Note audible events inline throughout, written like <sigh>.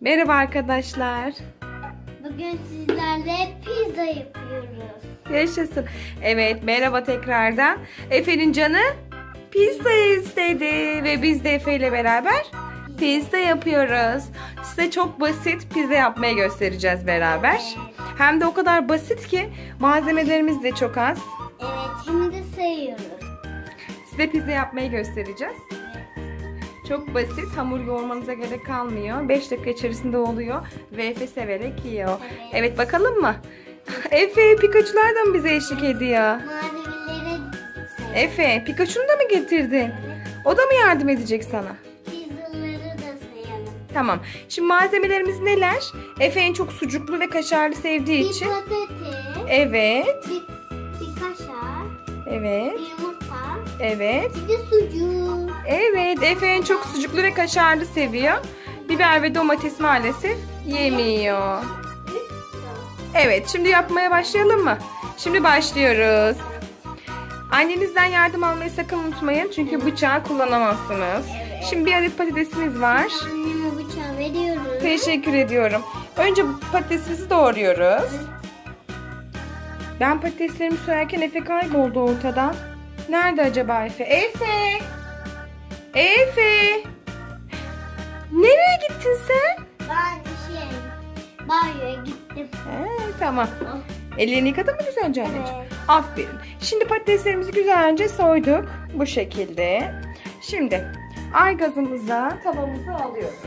Merhaba arkadaşlar. Bugün sizlerle pizza yapıyoruz. Yaşasın. Evet merhaba tekrardan. Efe'nin canı pizza istedi ve biz de Efe ile beraber pizza yapıyoruz. Size çok basit pizza yapmayı göstereceğiz beraber. Hem de o kadar basit ki malzemelerimiz de çok az. Evet şimdi sayıyoruz. Size pizza yapmayı göstereceğiz. Çok basit. Hamur yoğurmanıza gerek kalmıyor. 5 dakika içerisinde oluyor. Ve Efe severek yiyor. Evet. Evet bakalım mı? <laughs> Efe Pikachu'lar da mı bize eşlik ediyor? Sayıyoruz. Efe Pikachu'nu da mı getirdin? O da mı yardım edecek sana? Pizzaları da sayalım. Tamam. Şimdi malzemelerimiz neler? Efe en çok sucuklu ve kaşarlı sevdiği Bir için. patates, Evet. bir, bir kaşar, Evet. bir Evet. bir de sucuk. Evet. Efe en çok sucuklu ve kaşarlı seviyor. Biber ve domates maalesef yemiyor. Evet, şimdi yapmaya başlayalım mı? Şimdi başlıyoruz. Annenizden yardım almayı sakın unutmayın çünkü bıçağı kullanamazsınız. Evet. Şimdi bir adet patatesimiz var. Anneme bıçağı veriyoruz. Teşekkür ediyorum. Önce patatesimizi doğruyoruz. Ben patateslerimi soyarken Efe kayboldu ortadan. Nerede acaba Efe? Efe! Efe! Nereye gittin sen? Ben şey banyoya gittim. He, tamam. Ellerini yıkadın mı güzelce anneciğim? Evet. Aferin. Şimdi patateslerimizi güzelce soyduk. Bu şekilde. Şimdi ay gazımıza tavamızı alıyoruz.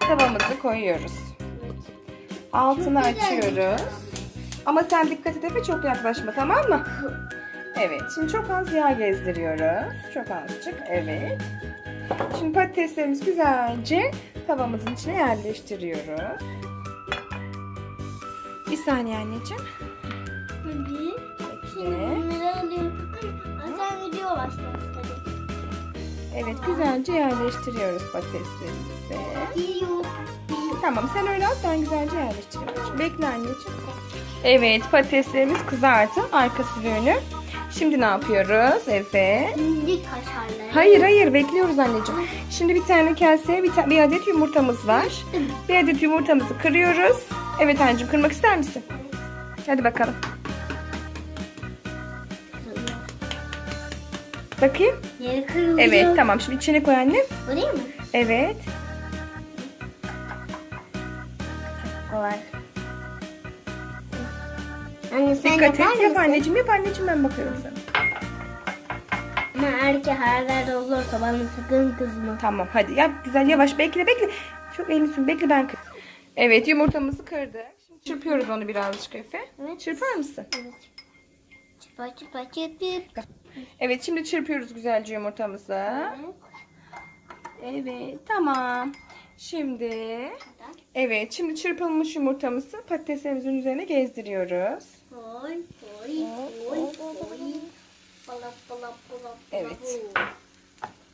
Tavamızı koyuyoruz. Altını açıyoruz. Ama sen dikkat et Efe çok yaklaşma tamam mı? <laughs> Evet. Şimdi çok az yağ gezdiriyoruz. Çok azıcık. Evet. Şimdi patateslerimizi güzelce tavamızın içine yerleştiriyoruz. Bir saniye anneciğim. Hadi. Şimdi Bekle. bunları alıyorum. Ay, Sen video başlat tabii. Evet güzelce yerleştiriyoruz patateslerimizi. Tamam sen öyle at ben güzelce yerleştiriyorum. Bekle anneciğim. Evet patateslerimiz kızardı. Arkası önü. Şimdi ne yapıyoruz Efe? Şimdi kaşarları. Hayır hayır bekliyoruz anneciğim. Şimdi bir tane kaseye bir, ta- bir adet yumurtamız var. Bir adet yumurtamızı kırıyoruz. Evet anneciğim kırmak ister misin? Hadi bakalım. Bakayım. Yeri kırılıyor. Evet tamam şimdi içine koy annem. Oraya mı? Evet. Kolay. Anne sen Dikkat yapar et. Yap anneciğim yap anneciğim ben bakıyorum sana. Ama erkek her yerde olursa bana sakın kızma. Tamam hadi yap güzel yavaş bekle bekle. Çok elini sür bekle ben kır. Evet yumurtamızı kırdık. Şimdi çırpıyoruz onu birazcık Efe. Evet. Çırpar mısın? Evet. Çıpa çıpa çıp çıp. Evet şimdi çırpıyoruz güzelce yumurtamızı. Evet tamam. Şimdi evet şimdi çırpılmış yumurtamızı patateslerimizin üzerine gezdiriyoruz. Koy koy koy koy. Balap balap balap. Evet.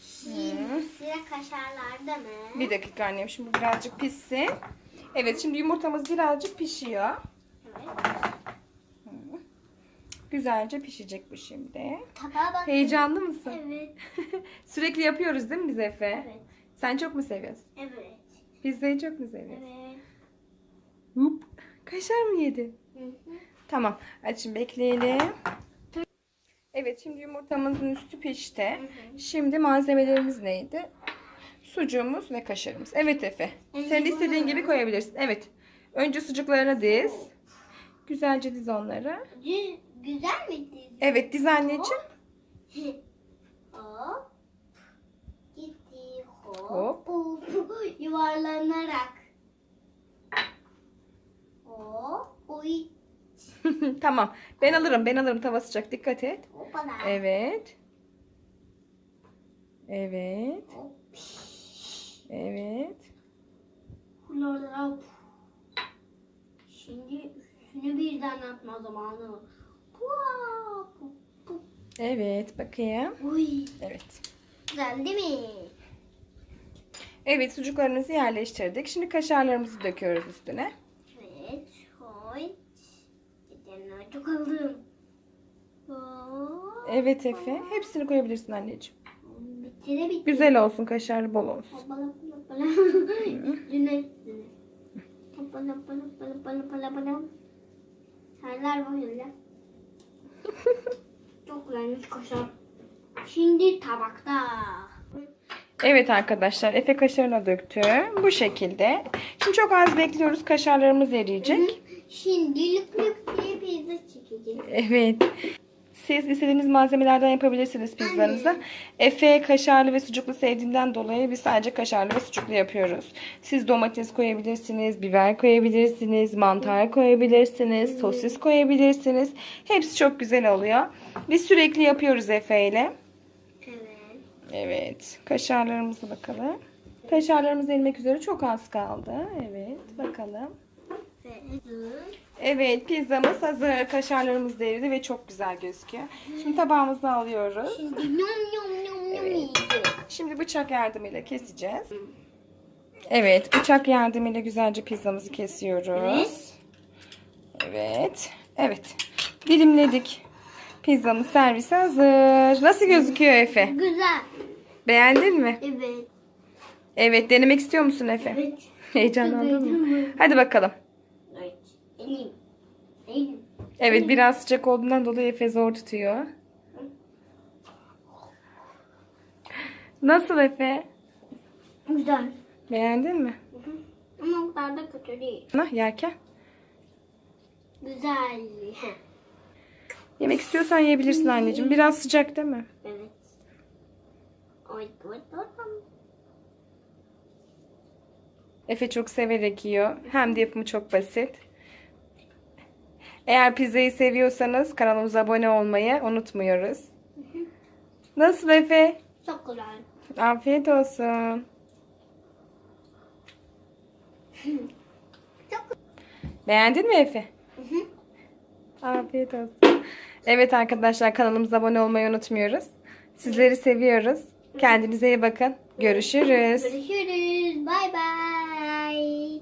Şimdi sıra kaşarlarda mı? Bir dakika annem şimdi birazcık pişsin. Evet şimdi yumurtamız birazcık pişiyor. Evet. Güzelce pişecek bu şimdi. Tabağa bak. Heyecanlı mısın? Evet. <laughs> Sürekli yapıyoruz değil mi biz Efe? Evet. Sen çok mu seviyorsun? Evet. Pizzayı çok mu seviyorsun? Evet. Hup. Kaşar mı yedin? Hı hı. Tamam. Hadi şimdi bekleyelim. Evet şimdi yumurtamızın üstü pişti. Şimdi malzemelerimiz neydi? Sucuğumuz ve kaşarımız. Evet Efe. Sen istediğin gibi koyabilirsin. Evet. Önce sucuklarını diz. Güzelce diz onları. Düz, güzel mi dizi? Evet diz anneciğim. Hop. <laughs> Gitti. Hop. Hop. <laughs> Yuvarlanarak. Hop. Oy. <laughs> tamam. Ben alırım. Ben alırım. Tava sıcak. Dikkat et. Hoppala. Evet. Evet. Evet. Hop. Şimdi üstünü birden atma zamanı. Evet. Bakayım. Oy. Evet. Güzel değil mi? Evet sucuklarımızı yerleştirdik. Şimdi kaşarlarımızı döküyoruz üstüne. Evet. Hoy. Gidenler çok aldım. Hop. Evet Efe. Hepsini koyabilirsin anneciğim. Bitire bitir. Güzel olsun kaşarlı bol olsun. Hoppala, hoppala. <laughs> Üstüne üstüne. Hoppala hoppala hoppala hoppala <laughs> böyle. Çok güzelmiş kaşar. Şimdi tabakta. Evet arkadaşlar Efe kaşarına döktü. Bu şekilde. Şimdi çok az bekliyoruz. Kaşarlarımız eriyecek. Şimdi lüp Evet. Siz istediğiniz malzemelerden yapabilirsiniz pizzanızı. Efe kaşarlı ve sucuklu sevdiğinden dolayı biz sadece kaşarlı ve sucuklu yapıyoruz. Siz domates koyabilirsiniz, biber koyabilirsiniz, mantar koyabilirsiniz, sosis koyabilirsiniz. Hepsi çok güzel oluyor. Biz sürekli yapıyoruz Efe ile. Evet. Evet. Kaşarlarımıza bakalım. Kaşarlarımız erimek üzere çok az kaldı. Evet. Bakalım. Ve Evet pizzamız hazır. Kaşarlarımız da eridi ve çok güzel gözüküyor. Şimdi tabağımıza alıyoruz. Şimdi yum yum yum yum yiyeceğiz. Şimdi bıçak yardımıyla keseceğiz. Evet bıçak yardımıyla güzelce pizzamızı kesiyoruz. Evet. Evet. Dilimledik. Pizzamız servise hazır. Nasıl gözüküyor Efe? Güzel. Beğendin mi? Evet. Evet denemek istiyor musun Efe? Evet. Heyecanlandın mı? Hadi bakalım. Evet. Biraz sıcak olduğundan dolayı Efe zor tutuyor. Nasıl Efe? Güzel. Beğendin mi? Ama o kadar da kötü değil. Nah yerken. Güzel. Yemek istiyorsan yiyebilirsin anneciğim. Biraz sıcak değil mi? Evet. Oy, oy, oy. Efe çok severek yiyor. Hem de yapımı çok basit. Eğer pizzayı seviyorsanız kanalımıza abone olmayı unutmuyoruz. Nasıl Efe? Çok güzel. Afiyet olsun. Çok Beğendin mi Efe? Afiyet olsun. Evet arkadaşlar kanalımıza abone olmayı unutmuyoruz. Sizleri seviyoruz. Kendinize iyi bakın. Görüşürüz. Görüşürüz. Bay bay.